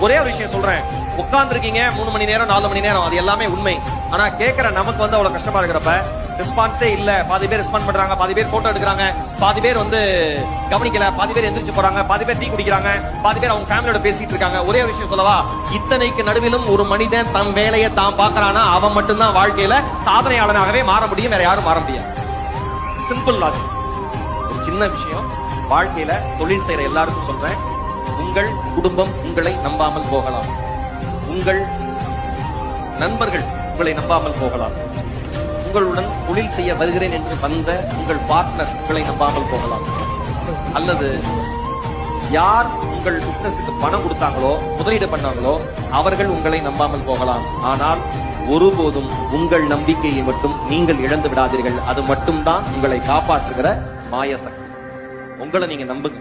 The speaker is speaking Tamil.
ஒரே ஒரு விஷயம் சொல்றேன். உட்கார்ந்துருக்கீங்க மூணு மணி நேரம் நாலு மணி நேரம் அது எல்லாமே உண்மை. ஆனா கேக்குற நமக்கு வந்து அவ்வளவு கஷ்டமா இருக்கிறப்ப ரெஸ்பான்ஸே இல்ல. பாதி பேர் ரெஸ்பாண்ட் பண்றாங்க பாதி பேர் போட்டோ எடுக்கிறாங்க. பாதி பேர் வந்து கவனிக்கல. பாதி பேர் எந்திரிச்சு போறாங்க பாதி பேர் டீ குடிக்கிறாங்க. பாதி பேர் அவங்க ஃபேமிலியோட பேசிட்டு இருக்காங்க. ஒரே ஒரு விஷயம் சொல்லவா? இத்தனைக்கு நடுவிலும் ஒரு மனிதன் தன் வேலையை தான் பாக்குறானா அவன் மட்டும்தான் வாழ்க்கையில சாதனையாளனாகவே மாற முடியும். வேற யாரும் மாற முடியாது. சிம்பிள் லாஜிக் ஒரு சின்ன விஷயம். வாழ்க்கையில தொழில் செய்யற எல்லாருக்கும் சொல்றேன். உங்கள் குடும்பம் உங்களை நம்பாமல் போகலாம். உங்கள் நண்பர்கள் உங்களை நம்பாமல் போகலாம். உங்களுடன் தொழில் செய்ய வருகிறேன் என்று வந்த உங்கள் பார்ட்னர் உங்களை நம்பாமல் போகலாம். அல்லது யார் உங்கள் பிசினஸுக்கு பணம் கொடுத்தாங்களோ முதலீடு பண்ணாங்களோ அவர்கள் உங்களை நம்பாமல் போகலாம். ஆனால் ஒருபோதும் உங்கள் நம்பிக்கையை மட்டும் நீங்கள் இழந்து விடாதீர்கள். அது மட்டும்தான் உங்களை காப்பாற்றுகிற மாய சக்தி உங்களை நீங்க நம்புங்க.